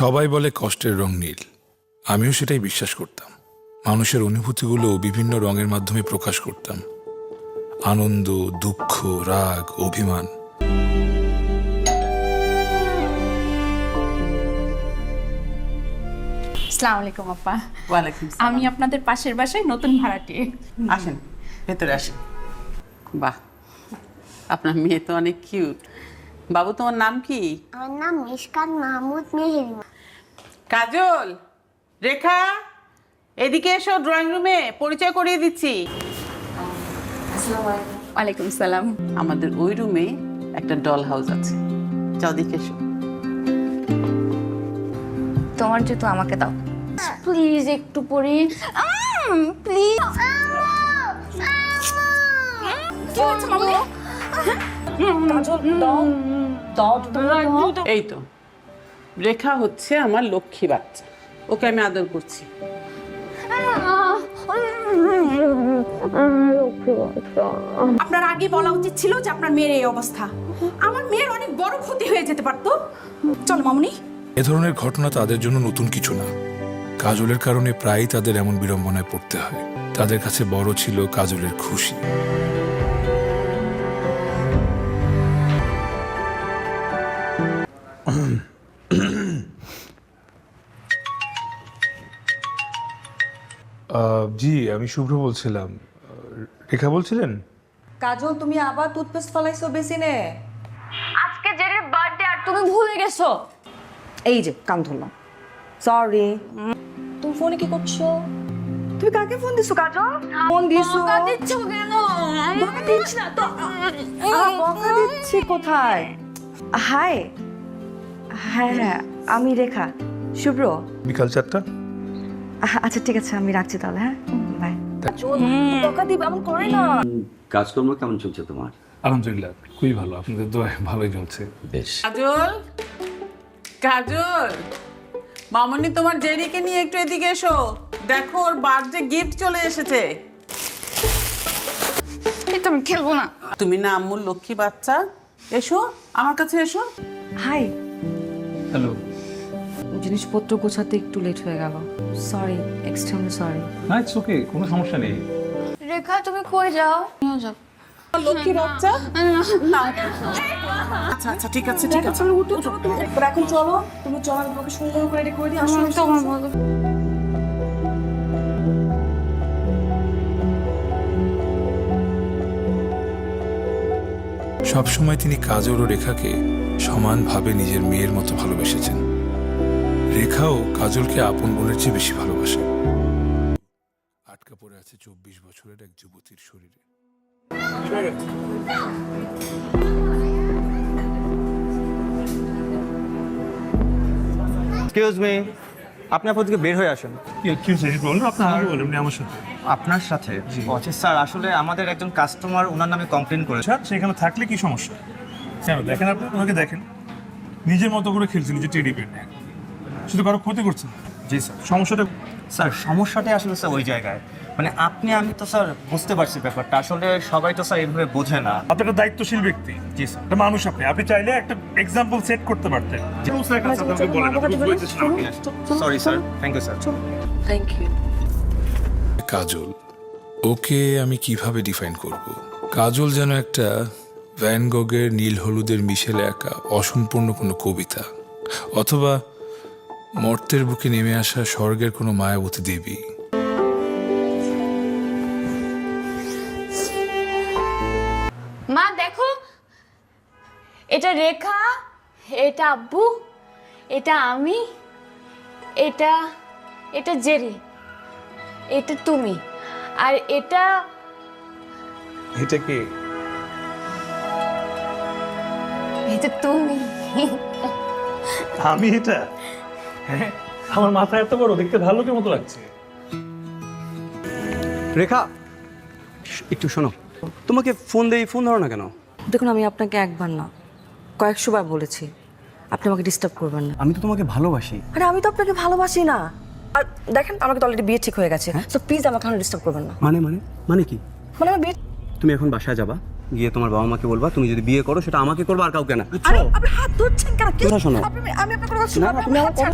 সবাই বলে কষ্টের রং নীল। আমিও সেটাই বিশ্বাস করতাম। মানুষের অনুভূতিগুলো বিভিন্ন রঙের মাধ্যমে প্রকাশ করতাম। আনন্দ দুঃখ রাগ অভিমান। আসসালামু আলাইকুম আপা ওয়ালাইকুম আমি আপনাদের পাশের বাসায় নতুন ভাড়াটিয়ে আসেন ভেতরে আসেন। বাহ আপনার মেয়ে তো অনেক কিউট বাবু তোমার নাম কি? আমার নাম মিশকাত মাহমুদ মেহেরিমা কাজল রেখা এদিকে এসো ড্রয়িং রুমে পরিচয় করিয়ে দিচ্ছি। ওয়ালাইকুম সালাম। আমাদের ওই রুমে একটা ডল হাউস আছে। যাও দেখে এসো। তোমার জুতো আমাকে দাও। প্লিজ একটু পরি। প্লিজ কি হচ্ছে মামনি এই তো রেখা হচ্ছে আমার লক্ষ্মী বাচ্চা। ওকে আমি আদর করছি। আপনার আগে বলা উচিত ছিল যে আপনার মেয়ের এই অবস্থা। আমার মেয়ের অনেক বড় ক্ষতি হয়ে যেতে পারতো। চল মামুনি। এ ধরনের ঘটনা তাদের জন্য নতুন কিছু না। কাজলের কারণে প্রায়ই তাদের এমন বিড়ম্বনায় পড়তে হয়। তাদের কাছে বড় ছিল কাজলের খুশি। আমি শুভ্র বলছিলাম। রেখা বলছিলেন? কাজল তুমি আবার টুথপেস্ট ফলাইছো বেসিনে। আজকে জেরির বার্থডে আর তুমি ভুলে গেছো। এই যে কান ধরলাম। সরি তুমি ফোনে কি করছ? তুমি কাকে ফোন দিছো কাজল? ফোন দিছো। বকা দিচ্ছ কেন? বকা দিচ্ছি? না তো। বকা দিচ্ছি কোথায়? হাই। হ্যাঁ হ্যাঁ আমি রেখা। শুভ্র? বিকাল চারটা। আচ্ছা ঠিক আছে আমি রাখছি তাহলে হ্যাঁ? বাই এমন করে না কাজকর্ম কেমন চলছে তোমার? আলহামদুলিল্লাহ খুবই ভালো আপনাদের দোয়া ভালোই চলছে। বেশ। কাজল কাজল মামনি তোমার জেরিকে নিয়ে একটু এদিকে এসো। দেখো ওর বার্থডে গিফট চলে এসেছে। আমি খেলব না। তুমি না আম্মুর লক্ষ্মী বাচ্চা। এসো আমার কাছে এসো। হাই। জিনিসপত্র গোছাতে একটু লেট হয়ে গেল। সরি এক্সট্রিমলি সরি না ইটস ওকে কোনো সমস্যা নেই। রেখা তুমি কই যাও? নিয়ে যাও। লক্ষ্মী বাচ্চা? না। আচ্ছা আচ্ছা ঠিক আছে ঠিক আছে। উঠো এখন চলো তুমি চলো আমি তোমাকে সুন্দর করে রেডি করে দিই আসো আমার তোমার সবসময় তিনি কাজল ও রেখাকে সমানভাবে নিজের মেয়ের মতো ভালোবেসেছেন। রেখাও কাজলকে আপন বোনের চেয়ে বেশি ভালোবাসে। আটকা পড়ে আছে চব্বিশ বছরের এক যুবতীর শরীরে। এক্সকিউজ মি আপনি আপনার থেকে বের হয়ে আসেন। আমার সাথে। আপনার সাথে? আচ্ছা স্যার আসলে আমাদের একজন কাস্টমার ওনার নামে কমপ্লেন করেছে। স্যার সেখানে থাকলে কি সমস্যা? কেন দেখেন আপনি ওনাকে দেখেন। নিজের মতো করে খেলছে নিজের টেডি পেন শুধু কারও ক্ষতি করছে? জি স্যার। সমস্যাটা স্যার সমস্যাটাই আসলে স্যার ওই জায়গায়। মানে আপনি আমি তো স্যার বুঝতে পারছি ব্যাপারটা। আসলে সবাই তো স্যার এইভাবে বোঝে না। আপনি একটা দায়িত্বশীল ব্যক্তি। জি স্যার। একটা মানুষ আপনি। আপনি চাইলে একটা এক্সাম্পল সেট করতে পারতেন। Sorry sir thank you sir thank you Kajal okay আমি কীভাবে ডিফাইন করব? কাজল যেন একটা ভ্যান গগের নীল হলুদের মিশেলে একা অসম্পূর্ণ কোনো কবিতা অথবা মর্তের বুকে নেমে আসা স্বর্গের কোনো মায়াবতী দেবী। মা দেখো। এটা রেখা এটা আব্বু এটা আমি এটা এটা জেরি এটা তুমি আর এটা এটা কি? এটা তুমি। আমি এটা? হ্যাঁ আমার মাথা এত বড় দেখতে ভালো কি মতো লাগছে। রেখা একটু শোনো। তোমাকে ফোন দেই ফোন ধরো না কেন? দেখুন আমি আপনাকে একবার না কয়েকশো বার বলেছি। আপনি আমাকে ডিস্টার্ব করবেন না। আমি তো তোমাকে ভালোবাসি। আরে আমি তো আপনাকে ভালোবাসি না। আর দেখেন আমাকে তো অলরেডি বিয়ে ঠিক হয়ে গেছে। সো প্লিজ আমাকে এখন ডিস্টার্ব করবেন না। মানে মানে? মানে কি? মানে আমার বিয়ে তুমি এখন বাসায় যাবা? গিয়ে তোমার বাবা মাকে বলবা তুমি যদি বিয়ে করো সেটা আমাকে করব আর কাউকে না। আরে আপনি হাত ধরছেন কেন? কি শোনো। আমি আপনার কথা শুনছি না, না, তুমি আমার কথা-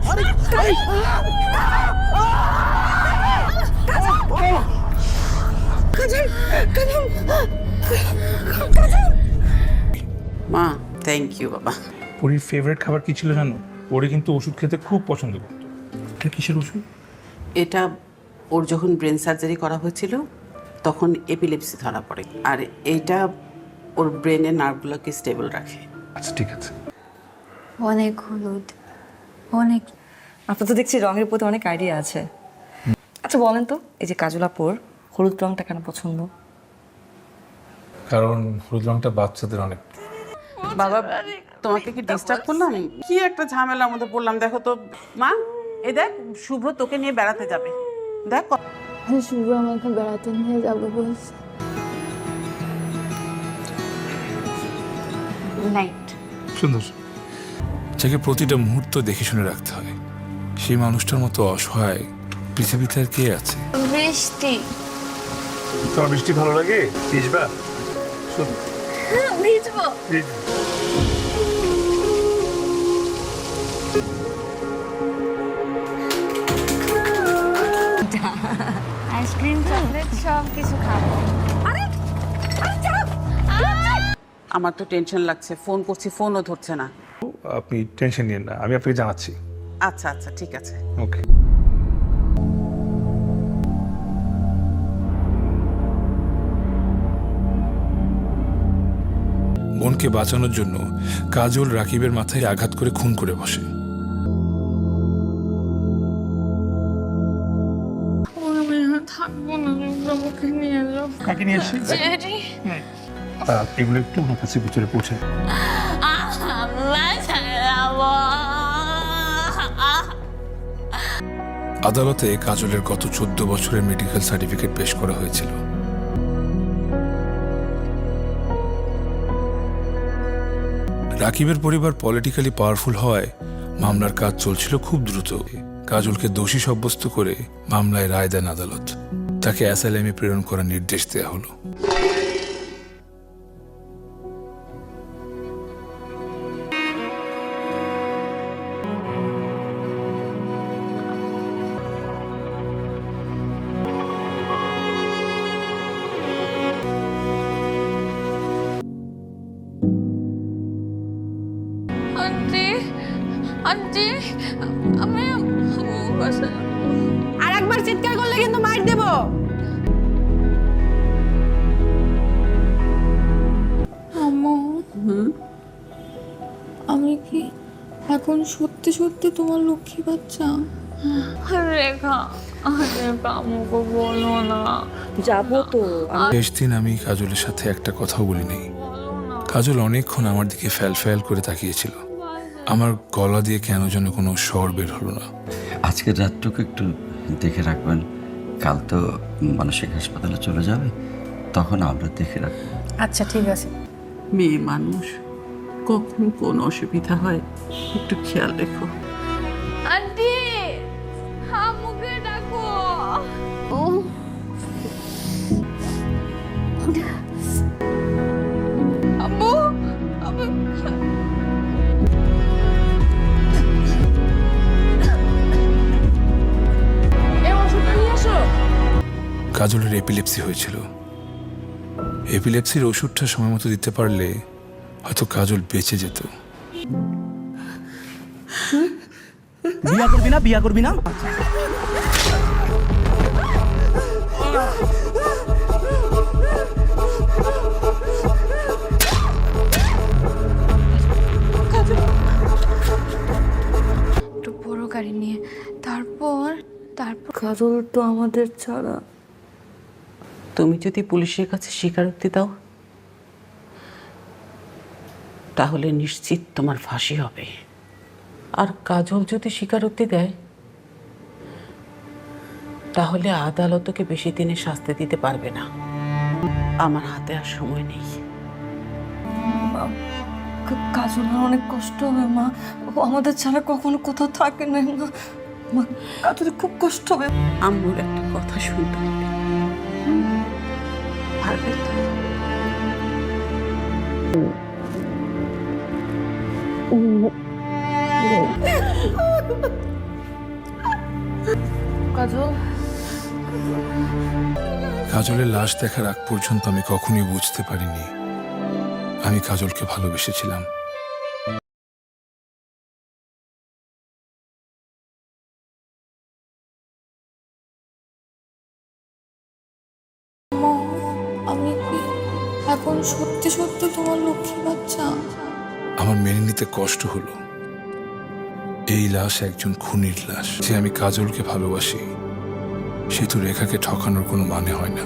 মা থ্যাংক ইউ বাবা। পরির ফেভারিট খাবার কি ছিল জানো? পরি কিন্তু ওষুধ খেতে খুব পছন্দ করতো। এটা কিসের ওষুধ? এটা ওর যখন ব্রেন সার্জারি করা হয়েছিল তখন এপিলেপসি ধরা পড়ে। আর এইটা ওর ব্রেনের নার্ভগুলোকে স্টেবল রাখে। আচ্ছা ঠিক আছে। অনেক হলুদ অনেক আপনার তো দেখছি রঙের প্রতি অনেক আইডিয়া আছে। আচ্ছা বলেন তো এই যে কাজলাপুর হলুদ রংটা কেন পছন্দ? কারণ হলুদ রংটা বাচ্চাদের অনেক বাবা তোমাকে কি ডিস্টার্ব করলাম? কি একটা ঝামেলার মধ্যে পড়লাম। দেখো তো মা এ দেখ শুভ্র তোকে নিয়ে বেড়াতে যাবে। দেখ শুভ আমাকে বেড়াতে নিয়ে যাবে বলছে নাইট সুন্দর। যাকে প্রতিটা মুহূর্ত দেখে শুনে রাখতে হয়। সেই মানুষটার মতো অসহায় পৃথিবীতে আর কে আছে? বৃষ্টি। তোমার বৃষ্টি ভালো লাগে? ভিজবা? ভিজবো। আইসক্রিম চকলেট সব কিছু খাব। আমার তো টেনশন লাগছে ফোন করছি ফোনও ধরছে না। আপনি টেনশন নিয়েন না আমি আপনাকে জানাচ্ছি। আচ্ছা আচ্ছা ঠিক আছে। ওকে। বোনকে বাঁচানোর জন্য কাজল রাকিবের মাথায় আঘাত করে খুন করে বসে। থাকব না আমাকে নিয়ে যাও কাকে নিয়ে এসছি জেরি এগুলো একটু আমার কাছে ভিতরে পৌঁছে। আদালতে কাজলের গত চোদ্দ বছরের মেডিকেল সার্টিফিকেট পেশ করা হয়েছিল। রাকিবের পরিবার পলিটিক্যালি পাওয়ারফুল হওয়ায় মামলার কাজ চলছিল খুব দ্রুত। কাজলকে দোষী সাব্যস্ত করে মামলায় রায় দেন আদালত। তাকে অ্যাসাইলামে প্রেরণ করার নির্দেশ দেওয়া হলো। আন্টি আন্টি, আমি আর একবার চিৎকার করলে কিন্তু মার দেব। আম্মু আমি কি এখন সত্যি সত্যি তোমার লক্ষ্মী বাচ্চা? রেখা রেখা আমাকে বলো না। যাব তো। শেষ দিন আমি কাজলের সাথে একটা কথাও বলিনি। কাজল অনেকক্ষণ আমার দিকে ফ্যাল ফ্যাল করে তাকিয়েছিল। আমার গলা দিয়ে কেন যেন কোনো স্বর বের হলো না। আজকের রাতটুকু একটু দেখে রাখবেন। কাল তো মানসিক হাসপাতালে চলে যাবে তখন আমরা দেখে রাখব। আচ্ছা ঠিক আছে। মেয়ে মানুষ কখন কোন অসুবিধা হয় একটু খেয়াল রেখো। কাজলের এপিলেপসি হয়েছিল। এপিলেপসির ওষুধটা সময় মতো দিতে পারলে হয়তো কাজল বেঁচে যেত। বিয়া করবি না বিয়া করবি না? একটু বড় গাড়ি নিয়ে তারপর তারপর কাজল তো আমাদের ছাড়া তুমি যদি পুলিশের কাছে স্বীকারোক্তি দাও তাহলে নিশ্চিত তোমার ফাঁসি হবে। আর কাজল যদি স্বীকারোক্তি দেয় তাহলে আদালতকে বেশি দিনে শাস্তি দিতে পারবে না। আমার হাতে আর সময় নেই। কাজলের অনেক কষ্ট হবে মা। ও আমাদের ছাড়া কখনো কোথাও থাকে না মা। মা কাজলের খুব কষ্ট হবে। আম্মুর একটা কথা শুনতে হবে। কাজলের লাশ দেখার আগ পর্যন্ত আমি কখনোই বুঝতে পারিনি। আমি কাজলকে ভালোবেসেছিলাম। সত্যি সত্যি তোমার লক্ষ্মী বাচ্চা? আমার মেনে নিতে কষ্ট হলো। এই লাশ একজন খুনির লাশ। যে আমি কাজলকে ভালোবাসি, সে তো রেখাকে ঠকানোর কোনো মানে হয় না।